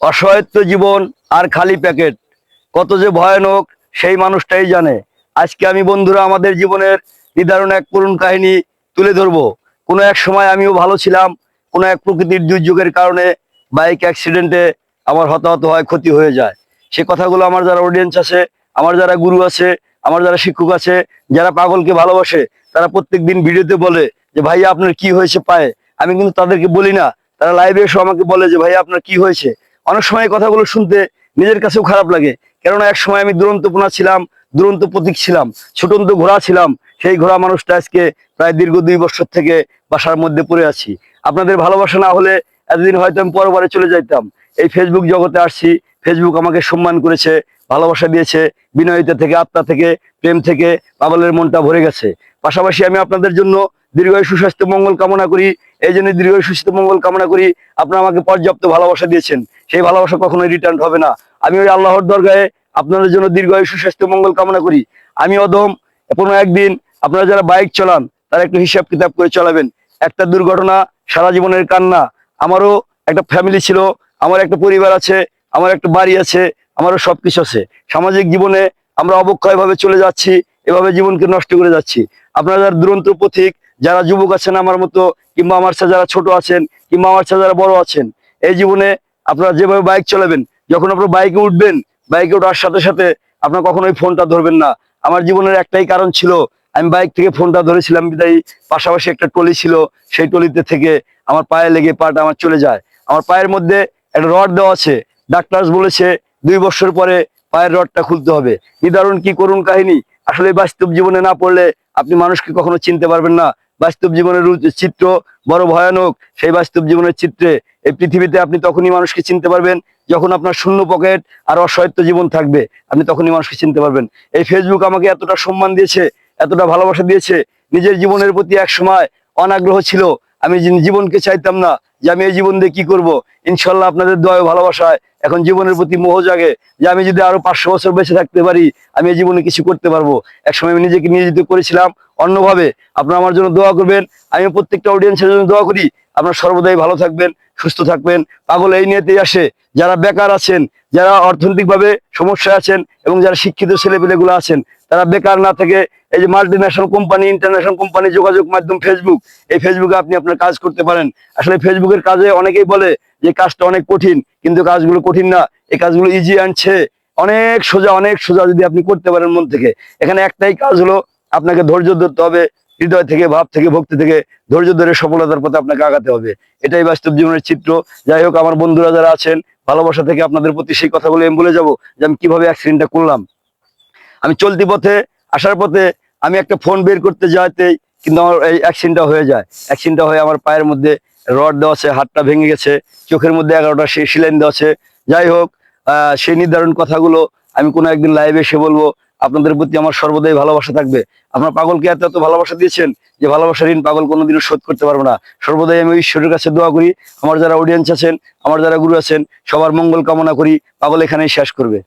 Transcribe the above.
অসহায়ত্ব জীবন আর খালি প্যাকেট। কত যে ভয়ানক, সেই মানুষটাই জানে। আজকে আমি বন্ধুরা আমাদের জীবনের নির্ধারণ এক করুণ কাহিনী তুলে ধরবো। কোনো এক সময় আমিও ভালো ছিলাম, কোনো এক প্রকৃতির দুর্যোগের কারণে বাইক অ্যাক্সিডেন্টে আমার হতাহত হয়, ক্ষতি হয়ে যায়। সে কথাগুলো আমার যারা অডিয়েন্স আছে, আমার যারা গুরু আছে, আমার যারা শিক্ষক আছে, যারা পাগলকে ভালোবাসে, তারা প্রত্যেক দিন ভিডিওতে বলে যে, ভাইয়া, আপনার কি হয়েছে পায়ে? আমি কিন্তু তাদেরকে বলি না। তারা লাইভে এসে আমাকে বলে যে, ভাইয়া, আপনার কি হয়েছে? অনেক সময় কথাগুলো শুনতে নিজের কাছেও খারাপ লাগে। কেননা এক সময় আমি দুরন্তপনা ছিলাম, দুরন্ত প্রতীক ছিলাম, ছোটন্ত ঘোড়া ছিলাম। সেই ঘোড়া মানুষটা আজকে প্রায় দীর্ঘ দুই বছর থেকে বাসার মধ্যে পড়ে আছি। আপনাদের ভালোবাসা না হলে এতদিন হয়তো আমি পরবারে চলে যাইতাম। এই ফেসবুক জগতে আসছি ফেসবুক আমাকে সম্মান করেছে, ভালোবাসা দিয়েছে, বিনয়িতা থেকে, আত্মা থেকে, প্রেম থেকে, পাগলের মনটা ভরে গেছে। পাশাপাশি আমি আপনাদের জন্য দীর্ঘায়ু সুস্বাস্থ্য মঙ্গল কামনা করি। এই জন্য দীর্ঘায়ু সুস্বাস্থ্য মঙ্গল কামনা করি। আপনারা আমাকে পর্যাপ্ত ভালোবাসা দিয়েছেন। সেই ভালোবাসা কখনোই রিটার্ন হবে না। আমি ওই আল্লাহর দরগাহে আপনাদের জন্য দীর্ঘায়ু সুস্বাস্থ্য মঙ্গল কামনা করি। আমি অদম কোনো একদিন আপনারা যারা বাইক চালান, তারা একটু হিসাব কিতাব করে চালাবেন। একটা দুর্ঘটনা, সারা জীবনের কান্না। আমারও একটা ফ্যামিলি ছিল, আমার একটা পরিবার আছে, আমার একটা বাড়ি আছে, আমারও সব কিছু আছে। সামাজিক জীবনে আমরা অবক্ষয়ভাবে চলে যাচ্ছি, এভাবে জীবনকে নষ্ট করে যাচ্ছি। আপনারা যারা দুরন্ত পথিক যারা যুবক আছেন আমার মতো, কিংবা আমার সাথে যারা ছোট আছেন, কিংবা আমার সাথে যারা বড় আছেন, এই জীবনে আপনারা যেভাবে বাইক চালাবেন, যখন আপনার বাইকে উঠবেন, বাইকে ওঠার সাথে সাথে আপনার কখনো ওই ফোনটা ধরবেন না। আমার জীবনের একটাই কারণ ছিল, আমি বাইক থেকে ফোনটা ধরেছিলাম, বিদায়ী পাশাপাশি একটা টলি ছিল, সেই টলিতে থেকে আমার পায়ে লেগে পাটা আমার চলে যায়। আমার পায়ের মধ্যে একটা রড দেওয়া আছে, ডাক্তার বলেছে দুই বছর পরে পায়ের রডটা খুলতে হবে। নিদারুণ কি করুন কাহিনী? আসলে বাস্তব জীবনে না পড়লে আপনি মানুষকে কখনো চিনতে পারবেন না। বাস্তব জীবনের চিত্র বড় ভয়ানক। সেই বাস্তব জীবনের চিত্রে এই পৃথিবীতে আপনি তখনই মানুষকে চিনতে পারবেন যখন আপনার শূন্য পকেট আর অসহায়ত্ব জীবন থাকবে। আপনি তখনই মানুষকে চিনতে পারবেন। এই ফেসবুক আমাকে এতটা সম্মান দিয়েছে, এতটা ভালোবাসা দিয়েছে, নিজের জীবনের প্রতি এক সময় অনাগ্রহ ছিল। আমি জীবনকে চাইতাম না যে আমি এই জীবন দিয়ে কি করব। ইনশাল্লাহ আপনাদের দয় ভালোবাসায় এখন জীবনের প্রতি মোহ জাগে যে আমি যদি আরও পাঁচশো বছর বেঁচে থাকতে পারি, আমি এই জীবনে কিছু করতে পারব। একসময় আমি নিজেকে নিয়োজিত করেছিলাম অন্যভাবে আপনারা আমার জন্য দোয়া করবেন। আমি প্রত্যেকটা অডিয়েন্সের জন্য দোয়া করি। আপনারা সর্বদাই ভালো থাকবেন, সুস্থ থাকবেন। পাগল এই নিয়েতেই আসে। যারা বেকার আছেন, যারা অর্থনৈতিকভাবে সমস্যায় আছেন এবং যারা শিক্ষিত ছেলেপেলেগুলো আছেন, তারা বেকার না থেকে এই যে multi national company international company যোগাযোগ মাধ্যম ফেসবুক এই ফেসবুকে আপনি আপনার কাজ করতে পারেন। আসলে ফেসবুকের কাজে অনেকেই বলে যে, কাজটা অনেক কঠিন। কিন্তু কাজগুলো কঠিন না। এই কাজগুলো ইজি আনছে অনেক সোজা অনেক সোজা যদি আপনি করতে পারেন মন থেকে। এখানে একটাই কাজ হলো আপনাকে ধৈর্য ধরতে হবে, হৃদয় থেকে, ভাব থেকে, ভক্তি থেকে ধৈর্য ধরে সফলতার পথে আপনাকে আগাতে হবে। এটাই বাস্তব জীবনের চিত্র। যাই হোক, আমার বন্ধুরা যারা আছেন, ভালোবাসা থেকে আপনাদের প্রতি সেই কথাগুলো আমি বলে যাব যে আমি কীভাবে অ্যাক্সিডেন্টটা করলাম। আমি চলতি পথে আসার পথে আমি একটা ফোন বের করতে যাইতেই কিন্তু আমার এই অ্যাক্সিডেন্টটা হয়ে যায়। অ্যাক্সিডেন্টটা হয়ে আমার পায়ের মধ্যে রড দেওয়া আছে, হাতটা ভেঙে গেছে, চোখের মধ্যে এগারোটা সে সিলাইন দেওয়া আছে। যাই হোক সেই নির্ধারণ কথাগুলো আমি কোনো একদিন লাইভে এসে বলব। আপনাদের প্রতি আমার সর্বদাই ভালোবাসা থাকবে। আপনার পাগলকে এত এত ভালোবাসা দিয়েছেন যে ভালোবাসা ঋণ পাগল কোনোদিনও শোধ করতে পারব না। সর্বদাই আমি ঈশ্বরের কাছে দোয়া করি, আমার যারা অডিয়েন্স আছেন, আমার যারা গুরু আছেন, সবার মঙ্গল কামনা করি, পাগল এখানেই শেষ করবে।